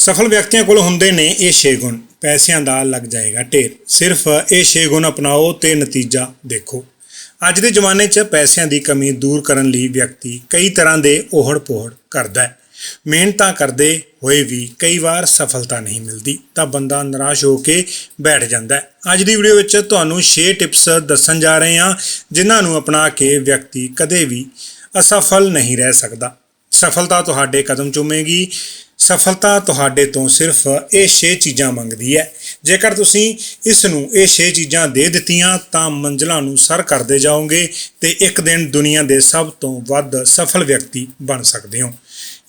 ਸਫਲ ਵਿਅਕਤੀਆਂ ਕੋਲ ਹੁੰਦੇ ਨੇ ਇਹ 6 ਗੁਣ। ਪੈਸਿਆਂ ਦਾ ਲੱਗ ਜਾਏਗਾ ਢੇਰ। ਸਿਰਫ ਇਹ 6 ਗੁਣ ਅਪਣਾਓ ਤੇ ਨਤੀਜਾ ਦੇਖੋ। ਅੱਜ ਦੇ ਜ਼ਮਾਨੇ 'ਚ ਪੈਸਿਆਂ ਦੀ ਕਮੀ ਦੂਰ ਕਰਨ ਲਈ ਵਿਅਕਤੀ ਕਈ ਤਰ੍ਹਾਂ ਦੇ ਓਹੜ-ਪੋਹੜ ਕਰਦਾ ਹੈ। ਮਿਹਨਤਾਂ ਕਰਦੇ ਹੋਏ ਵੀ ਕਈ ਵਾਰ ਸਫਲਤਾ ਨਹੀਂ ਮਿਲਦੀ, ਤਾਂ ਬੰਦਾ ਨਿਰਾਸ਼ ਹੋ ਕੇ ਬੈਠ ਜਾਂਦਾ ਹੈ। ਅੱਜ ਦੀ ਵੀਡੀਓ ਵਿੱਚ ਤੁਹਾਨੂੰ 6 ਟਿਪਸ ਦੱਸਣ ਜਾ ਰਹੇ ਹਾਂ, ਜਿਨ੍ਹਾਂ ਨੂੰ ਅਪਣਾ ਕੇ ਵਿਅਕਤੀ ਕਦੇ ਵੀ ਅਸਫਲ ਨਹੀਂ ਰਹਿ ਸਕਦਾ। ਸਫਲਤਾ ਤੁਹਾਡੇ ਕਦਮ ਚੁੰਮੇਗੀ। ਸਫਲਤਾ ਤੁਹਾਡੇ ਤੋਂ ਸਿਰਫ ਇਹ 6 ਚੀਜ਼ਾਂ ਮੰਗਦੀ ਹੈ। ਜੇਕਰ ਤੁਸੀਂ ਇਸ ਨੂੰ ਇਹ 6 ਚੀਜ਼ਾਂ ਦੇ ਦਿੱਤੀਆਂ, ਤਾਂ ਮੰਜ਼ਲਾਂ ਨੂੰ ਸਰ ਕਰਦੇ ਜਾਓਗੇ ਤੇ ਇੱਕ ਦਿਨ ਦੁਨੀਆ ਦੇ ਸਭ ਤੋਂ ਵੱਧ ਸਫਲ ਵਿਅਕਤੀ ਬਣ ਸਕਦੇ ਹੋ।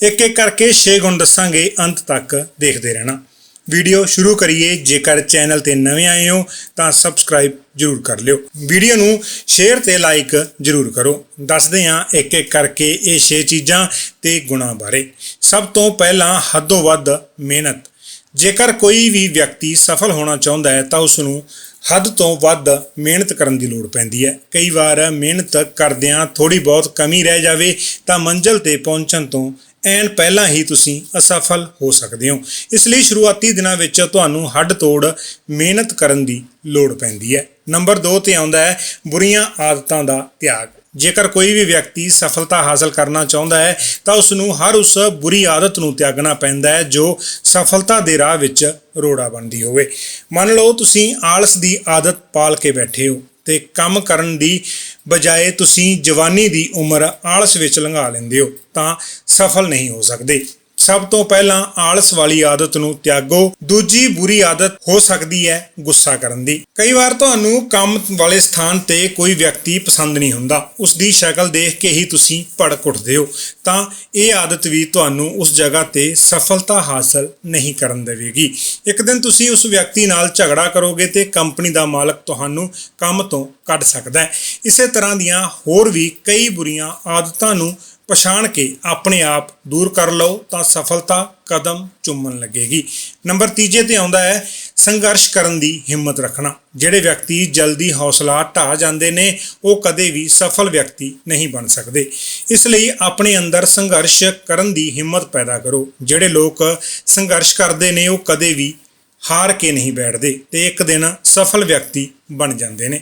ਇੱਕ ਇੱਕ ਕਰਕੇ 6 ਗੁਣ ਦੱਸਾਂਗੇ, ਅੰਤ ਤੱਕ ਦੇਖਦੇ ਰਹਿਣਾ। ਵੀਡੀਓ ਸ਼ੁਰੂ ਕਰੀਏ। ਜੇਕਰ ਚੈਨਲ ਤੇ ਨਵੇਂ ਆਏ ਹੋ, ਤਾਂ ਸਬਸਕ੍ਰਾਈਬ ਜਰੂਰ ਕਰ ਲਿਓ। ਵੀਡੀਓ ਨੂੰ ਸ਼ੇਅਰ ਤੇ ਲਾਈਕ ਜਰੂਰ ਕਰੋ। ਦੱਸਦੇ ਹਾਂ ਇੱਕ ਇੱਕ ਕਰਕੇ ਇਹ 6 ਚੀਜ਼ਾਂ ਤੇ ਗੁਣਾਂ ਬਾਰੇ। ਸਭ ਤੋਂ ਪਹਿਲਾਂ ਹੱਦੋਂ ਵੱਧ ਮਿਹਨਤ। ਜੇਕਰ ਕੋਈ ਵੀ ਵਿਅਕਤੀ ਸਫਲ ਹੋਣਾ ਚਾਹੁੰਦਾ ਹੈ, ਤਾਂ ਉਸ ਨੂੰ ਹੱਦ ਤੋਂ ਵੱਧ ਮਿਹਨਤ ਕਰਨ ਦੀ ਲੋੜ ਪੈਂਦੀ ਹੈ। ਕਈ ਵਾਰ ਮਿਹਨਤ ਕਰਦਿਆਂ ਥੋੜੀ ਬਹੁਤ ਕਮੀ ਰਹਿ ਜਾਵੇ, ਤਾਂ ਮੰਜ਼ਲ ਤੇ ਪਹੁੰਚਣ ਤੋਂ ਐਨ ਪਹਿਲਾਂ ਹੀ ਤੁਸੀਂ ਅਸਫਲ ਹੋ ਸਕਦੇ ਹੋ। ਇਸ ਲਈ ਸ਼ੁਰੂਆਤੀ ਦਿਨਾਂ ਵਿੱਚ ਤੁਹਾਨੂੰ ਹੱਡ ਤੋੜ ਮਿਹਨਤ ਕਰਨ ਦੀ ਲੋੜ ਪੈਂਦੀ ਹੈ। ਨੰਬਰ 2 ਤੇ ਆਉਂਦਾ ਹੈ, ਬੁਰੀਆਂ ਆਦਤਾਂ ਦਾ ਤਿਆਗ। ਜੇਕਰ ਕੋਈ ਵੀ ਵਿਅਕਤੀ ਸਫਲਤਾ ਹਾਸਲ ਕਰਨਾ ਚਾਹੁੰਦਾ ਹੈ, ਤਾਂ ਉਸ ਨੂੰ ਹਰ ਉਸ ਬੁਰੀ ਆਦਤ ਨੂੰ ਤਿਆਗਣਾ ਪੈਂਦਾ ਹੈ, ਜੋ ਸਫਲਤਾ ਦੇ ਰਾਹ ਵਿੱਚ ਰੋੜਾ ਬਣਦੀ ਹੋਵੇ। ਮੰਨ ਲਓ ਤੁਸੀਂ ਆਲਸ ਦੀ ਆਦਤ ਪਾਲ ਕੇ ਬੈਠੇ ਹੋ। ਤੇ ਕੰਮ ਕਰਨ ਦੀ ਬਜਾਏ ਤੁਸੀਂ ਜਵਾਨੀ ਦੀ ਉਮਰ ਆਲਸ ਵਿੱਚ ਲੰਘਾ ਲੈਂਦੇ ਹੋ, ਤਾਂ ਸਫਲ ਨਹੀਂ ਹੋ ਸਕਦੇ। ਸਭ ਤੋਂ ਪਹਿਲਾਂ ਆਲਸ ਵਾਲੀ ਆਦਤ ਨੂੰ ਤਿਆਗੋ, ਦੂਜੀ ਬੁਰੀ ਆਦਤ ਹੋ ਸਕਦੀ ਹੈ ਗੁੱਸਾ ਕਰਨ ਦੀ। ਕਈ ਵਾਰ ਤੁਹਾਨੂੰ ਕੰਮ ਵਾਲੇ ਸਥਾਨ ਤੇ ਕੋਈ ਵਿਅਕਤੀ ਪਸੰਦ ਨਹੀਂ ਹੁੰਦਾ। ਉਸ ਦੀ ਸ਼ਕਲ ਦੇਖ ਕੇ ਹੀ ਤੁਸੀਂ ਭੜਕ ਉੱਠਦੇ ਹੋ। ਤਾਂ ਇਹ ਆਦਤ ਵੀ ਤੁਹਾਨੂੰ ਉਸ ਜਗ੍ਹਾ ਤੇ ਸਫਲਤਾ ਹਾਸਲ ਨਹੀਂ ਕਰਨ ਦੇਵੇਗੀ। ਇੱਕ ਦਿਨ ਤੁਸੀਂ ਉਸ ਵਿਅਕਤੀ ਨਾਲ ਝਗੜਾ ਕਰੋਗੇ ਤੇ ਕੰਪਨੀ ਦਾ ਮਾਲਕ ਤੁਹਾਨੂੰ ਕੰਮ ਤੋਂ ਕੱਢ ਸਕਦਾ ਹੈ। ਇਸੇ ਤਰ੍ਹਾਂ ਦੀਆਂ ਹੋਰ ਵੀ ਕਈ ਬੁਰੀਆਂ ਆਦਤਾਂ ਨੂੰ ਪਛਾਣ ਕੇ ਆਪਣੇ ਆਪ ਦੂਰ ਕਰ ਲਓ ਤਾਂ ਸਫਲਤਾ ਕਦਮ ਚੁੰਮਣ ਲੱਗੇਗੀ। ਨੰਬਰ ਤੀਜੇ ਤੇ ਆਉਂਦਾ ਹੈ, ਸੰਘਰਸ਼ ਕਰਨ ਦੀ ਹਿੰਮਤ ਰੱਖਣਾ। ਜਿਹੜੇ ਵਿਅਕਤੀ ਜਲਦੀ ਹੌਸਲਾ ਢਾ ਜਾਂਦੇ ਨੇ, ਉਹ ਕਦੇ ਵੀ ਸਫਲ ਵਿਅਕਤੀ ਨਹੀਂ ਬਣ ਸਕਦੇ। ਇਸ ਲਈ ਆਪਣੇ ਅੰਦਰ ਸੰਘਰਸ਼ ਕਰਨ ਦੀ ਹਿੰਮਤ ਪੈਦਾ ਕਰੋ। ਜਿਹੜੇ ਲੋਕ ਸੰਘਰਸ਼ ਕਰਦੇ ਨੇ, ਉਹ ਕਦੇ ਵੀ ਹਾਰ ਕੇ ਨਹੀਂ ਬੈਠਦੇ ਤੇ ਇੱਕ ਦਿਨ ਸਫਲ ਵਿਅਕਤੀ ਬਣ ਜਾਂਦੇ ਨੇ।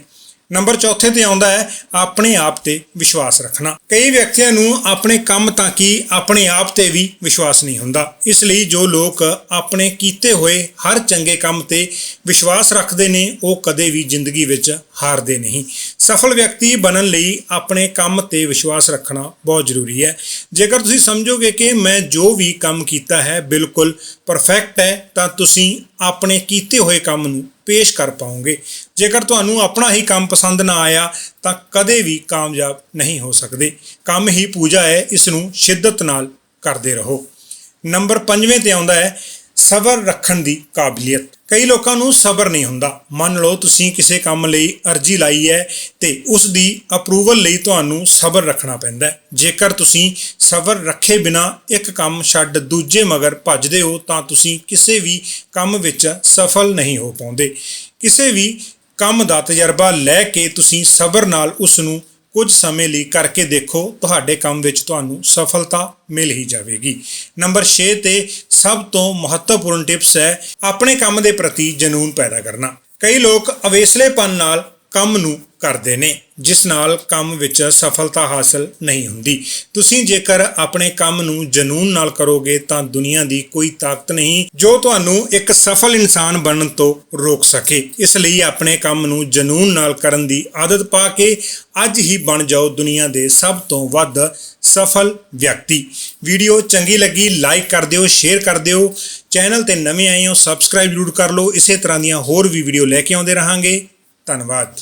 ਨੰਬਰ ਚੌਥੇ ਤੇ ਆਉਂਦਾ ਹੈ, ਆਪਣੇ ਆਪ ਤੇ ਵਿਸ਼ਵਾਸ ਰੱਖਣਾ। ਕਈ ਵਿਅਕਤੀਆਂ ਨੂੰ ਆਪਣੇ ਕੰਮ ਤਾਂ ਕਿ ਆਪਣੇ ਆਪ ਤੇ ਵੀ ਵਿਸ਼ਵਾਸ ਨਹੀਂ ਹੁੰਦਾ। ਇਸ ਲਈ ਜੋ ਲੋਕ ਆਪਣੇ ਕੀਤੇ ਹੋਏ ਹਰ ਚੰਗੇ ਕੰਮ ਤੇ ਵਿਸ਼ਵਾਸ ਰੱਖਦੇ ਨੇ, ਉਹ ਕਦੇ ਵੀ ਜ਼ਿੰਦਗੀ ਵਿੱਚ ਹਾਰਦੇ ਨਹੀਂ। ਸਫਲ ਵਿਅਕਤੀ ਬਣਨ ਲਈ ਆਪਣੇ ਕੰਮ ਤੇ ਵਿਸ਼ਵਾਸ ਰੱਖਣਾ ਬਹੁਤ ਜ਼ਰੂਰੀ ਹੈ। ਜੇਕਰ ਤੁਸੀਂ ਸਮਝੋਗੇ ਕਿ ਮੈਂ ਜੋ ਵੀ ਕੰਮ ਕੀਤਾ ਹੈ, ਬਿਲਕੁਲ ਪਰਫੈਕਟ ਹੈ, ਤਾਂ ਤੁਸੀਂ ਆਪਣੇ ਕੀਤੇ ਹੋਏ ਕੰਮ ਨੂੰ ਪੇਸ਼ ਕਰ ਪਾਓਗੇ ਜੇਕਰ ਤੁਹਾਨੂੰ ਆਪਣਾ ਹੀ ਕੰਮ ਪਸੰਦ ਨਾ ਆਇਆ, ਤਾਂ ਕਦੇ ਵੀ ਕਾਮਯਾਬ ਨਹੀਂ ਹੋ ਸਕਦੇ। ਕੰਮ ਹੀ ਪੂਜਾ ਹੈ, ਇਸ ਨੂੰ ਸ਼ਿੱਦਤ ਨਾਲ ਕਰਦੇ ਰਹੋ। ਨੰਬਰ 5ਵੇਂ ਤੇ ਆਉਂਦਾ ਹੈ ਸਬਰ ਰੱਖਣ ਦੀ ਕਾਬਲੀਅਤ। ਕਈ ਲੋਕਾਂ ਨੂੰ ਸਬਰ ਨਹੀਂ ਹੁੰਦਾ। ਮੰਨ ਲਓ, ਤੁਸੀਂ ਕਿਸੇ ਕੰਮ ਲਈ ਅਰਜ਼ੀ ਲਾਈ ਹੈ ਤੇ ਉਸ ਦੀ ਅਪਰੂਵਲ ਲਈ ਤੁਹਾਨੂੰ ਸਬਰ ਰੱਖਣਾ ਪੈਂਦਾ ਜੇਕਰ ਤੁਸੀਂ ਸਬਰ ਰੱਖੇ ਬਿਨਾ ਇੱਕ ਕੰਮ ਛੱਡ ਦੂਜੇ ਮਗਰ ਭੱਜਦੇ ਹੋ, ਤਾਂ ਤੁਸੀਂ ਕਿਸੇ ਵੀ ਕੰਮ ਵਿੱਚ ਸਫਲ ਨਹੀਂ ਹੋ ਪਾਉਂਦੇ। ਕਿਸੇ ਵੀ ਕੰਮ ਦਾ ਤਜਰਬਾ ਲੈ ਕੇ ਤੁਸੀਂ ਸਬਰ ਨਾਲ ਉਸ ਨੂੰ ਕੁਝ ਸਮੇਂ ਲਈ ਕਰਕੇ ਦੇਖੋ, ਤੁਹਾਡੇ ਕੰਮ ਵਿੱਚ ਤੁਹਾਨੂੰ ਸਫਲਤਾ ਮਿਲ ਹੀ ਜਾਵੇਗੀ। ਨੰਬਰ 6 ਤੇ ਸਭ ਤੋਂ ਮਹੱਤਵਪੂਰਨ ਟਿਪਸ ਹੈ ਆਪਣੇ ਕੰਮ ਦੇ ਪ੍ਰਤੀ ਜਨੂਨ ਪੈਦਾ ਕਰਨਾ। ਕਈ ਲੋਕ ਅਵੇਸਲੇਪਨ ਨਾਲ ਕੰਮ ਨੂੰ ਕਰਦੇ ਨੇ, ਜਿਸ ਨਾਲ ਕੰਮ ਵਿੱਚ ਸਫਲਤਾ ਹਾਸਲ ਨਹੀਂ ਹੁੰਦੀ। ਤੁਸੀਂ ਜੇਕਰ ਆਪਣੇ ਕੰਮ ਨੂੰ ਜਨੂਨ ਨਾਲ ਕਰੋਗੇ, ਤਾਂ ਦੁਨੀਆ ਦੀ ਕੋਈ ਤਾਕਤ ਨਹੀਂ, ਜੋ ਤੁਹਾਨੂੰ ਇੱਕ ਸਫਲ ਇਨਸਾਨ ਬਣਨ ਤੋਂ ਰੋਕ ਸਕੇ। ਇਸ ਲਈ ਆਪਣੇ ਕੰਮ ਨੂੰ ਜਨੂਨ ਨਾਲ ਕਰਨ ਦੀ ਆਦਤ ਪਾ ਕੇ ਅੱਜ ਹੀ ਬਣ ਜਾਓ ਦੁਨੀਆ ਦੇ ਸਭ ਤੋਂ ਵੱਧ ਸਫਲ ਵਿਅਕਤੀ। ਵੀਡੀਓ ਚੰਗੀ ਲੱਗੀ, ਲਾਈਕ ਕਰ ਦਿਓ, ਸ਼ੇਅਰ ਕਰ ਦਿਓ। ਚੈਨਲ ਤੇ ਨਵੇਂ ਆਏ ਹੋ, ਸਬਸਕ੍ਰਾਈਬ ਜ਼ਰੂਰ ਕਰ ਲਓ। ਇਸੇ ਤਰ੍ਹਾਂ ਦੀਆਂ ਹੋਰ ਵੀ ਵੀਡੀਓ ਲੈ ਕੇ ਆਉਂਦੇ ਰਹਾਂਗੇ। ਧੰਨਵਾਦ।